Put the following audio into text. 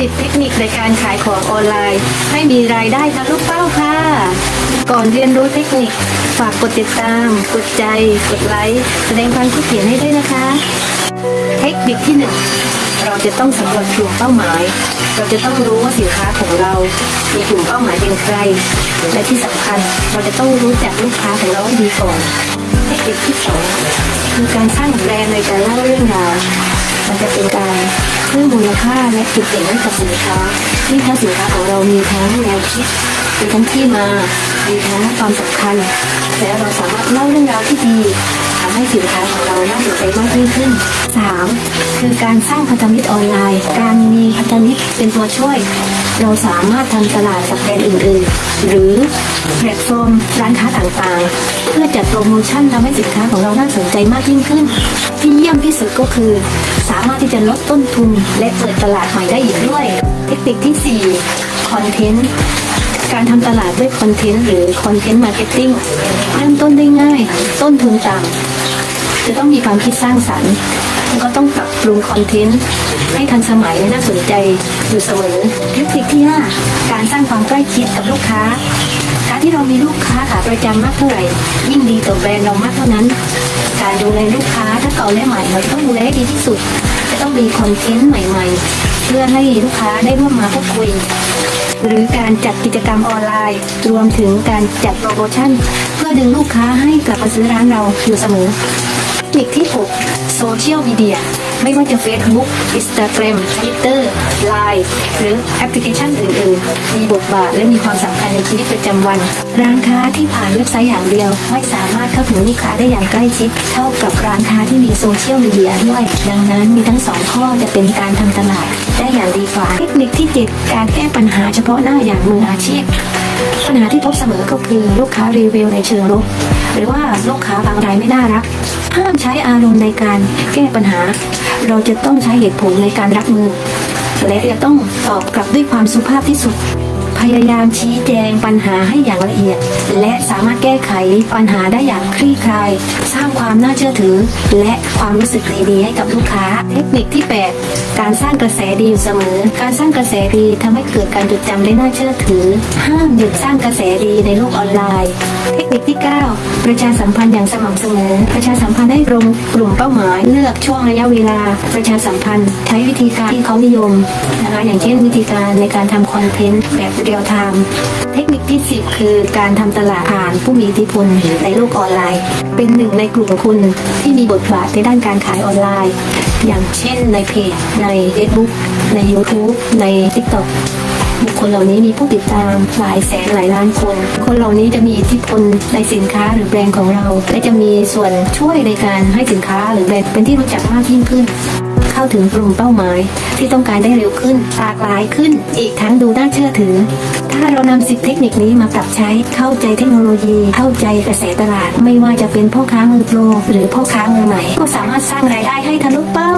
10 เทคนิคในการขายของออนไลน์ ให้มีรายได้ทะลุเป้าค่ะ ก่อนเรียนรู้เทคนิค ฝากกดติดตาม กดใจ กดไลค์แสดงความคิดเห็นให้ด้วยนะคะ เทคนิคที่ 1 เราจะต้องสำรวจกลุ่มเป้าหมาย เราจะต้องรู้ว่าสินค้าของเรา มีกลุ่มเป้าหมายเป็นใคร และที่สำคัญเราจะต้องรู้จักลูกค้าของเราให้ดีก่อน เทคนิคที่สองคือการสร้างแบรนด์ในการเล่าเรื่องราวมันจะเป็นการ เพิ่มมูลค่าและจุดเด่นให้กับสินค้าที่ถ้าสินค้าของเรามีทั้งแนวคิดมีทั้งที่มา มีทั้งความสำคัญ และเราสามารถเล่าเรื่องราวที่ดี ให้สินค้าของเราน่าสนใจมากยิ่งขึ้น 3. คือการสร้างพันธมิตรออนไลน์ การมีพันธมิตรเป็นตัวช่วย เราสามารถทำตลาดกับแบรนด์อื่นๆ หรือแพลตฟอร์มร้านค้าต่างๆ เพื่อจัดโปรโมชั่นทำให้สินค้าของเราน่าสนใจมากยิ่งขึ้น ที่เยี่ยมที่สุดก็คือ สามารถที่จะลดต้นทุนและเปิดตลาดใหม่ได้อีกด้วย เทคนิคที่ 4 คอนเทนต์การทำตลาดด้วยคอนเทนต์หรือคอนเทนต์มาร์เก็ตติ้งเริ่มต้นได้ง่าย ต้นทุนต่ำ จะต้องมีความคิดสร้างสรรค์ แล้วก็ต้องปรับปรุงคอนเทนต์ให้ทันสมัยและน่าสนใจอยู่เสมอเทคนิคที่ 5 การสร้างความใกล้ชิดกับลูกค้า การที่เรามีลูกค้าขาประจำมากเท่าไหร่ยิ่งดีต่อแบรนด์เรามากเท่านั้น การดูแลลูกค้าทั้งเก่าและใหม่เราต้องดูแลให้ดีที่สุด จะต้องมีคอนเทนต์ใหม่ๆ เพื่อให้ลูกค้าได้ร่วมมาพูดคุยหรือการจัดกิจกรรมออนไลน์ รวมถึงการจัดโปรโมชั่น เพื่อดึงลูกค้าให้กลับมาซื้อร้านเราอยู่เสมอ คนิคที่ 6 โซเชียลมีเดีย ไม่ว่าจะ Facebook Instagram Twitter Line หรือแอปพลิเคชันอื่นๆ มีบทบาทและมีความสำคัญในชีวิตประจำวัน ร้านค้าที่ผ่านเว็บไซต์อย่างเดียว ไม่สามารถเข้าถึงลูกค้าได้อย่างใกล้ชิด เท่ากับร้านค้าที่มีโซเชียลมีเดียด้วย ดังนั้นมีทั้งสองข้อจะเป็นการทำตลาดได้อย่างดีกว่า เทคนิคที่ 7 การแก้ปัญหาเฉพาะหน้าอย่างมืออาชีพปัญหาที่พบเสมอก็คือลูกค้ารีวิวในเชิงลบ รือว่าลูกค้าบางรายไม่น่ารัก ห้ามใช้อารมณ์ในการแก้ปัญหา เราจะต้องใช้เหตุผลในการรับมือ และจะต้องตอบกลับด้วยความสุภาพที่สุด พยายามชี้แจงปัญหาให้อย่างละเอียด และสามารถแก้ไขปัญหาได้อย่างคลี่คลาย สร้างความน่าเชื่อถือ และความรู้สึกดีๆให้กับลูกค้า เทคนิคที่ 8 การสร้างกระแสดีอยู่เสมอ การสร้างกระแสดีทำให้เกิดการจดจำได้น่าเชื่อถือ ห้ามหยุดสร้างกระแสดีในโลกออนไลน์ เทคนิคที่ 9 ประชาสัมพันธ์อย่างสม่ำเสมอ ประชาสัมพันธ์ให้ตรงกลุ่มเป้าหมาย เลือกช่วงระยะเวลา ประชาสัมพันธ์ ใช้วิธีการที่เขานิยมนะคะอย่างเช่นวิธีการในการทำคอนเทนต์แบบเรียลไทม์เทคนิคที่ 10 คือการทำตลาดผ่านผู้มีอิทธิพลในโลกออนไลน์ เป็นหนึ่งในกลุ่มคุณที่มีบทบาทในด้านการขายออนไลน์ อย่างเช่นในเพจใน Facebook ใน YouTube ใน TikTok บุคคลเหล่านี้มีผู้ติดตามหลายแสนหลายล้านคน คนเหล่านี้จะมีอิทธิพลในสินค้าหรือแบรนด์ของเรา และจะมีส่วนช่วยในการให้สินค้าหรือแบรนด์เป็นที่รู้จักมากยิ่งขึ้น เข้าถึงกลุ่มเป้าหมาย ที่ต้องการได้เร็วขึ้นหลากหลายขึ้น อีกทั้งดูน่าเชื่อถือ ถ้าเรานำสิบเทคนิคนี้มาปรับใช้เข้าใจเทคโนโลยี เข้าใจกระแสตลาด ไม่ว่าจะเป็นพ่อค้ามือโปรหรือพ่อค้ามือใหม่ก็สามารถสร้างรายได้ให้ทะลุเป้า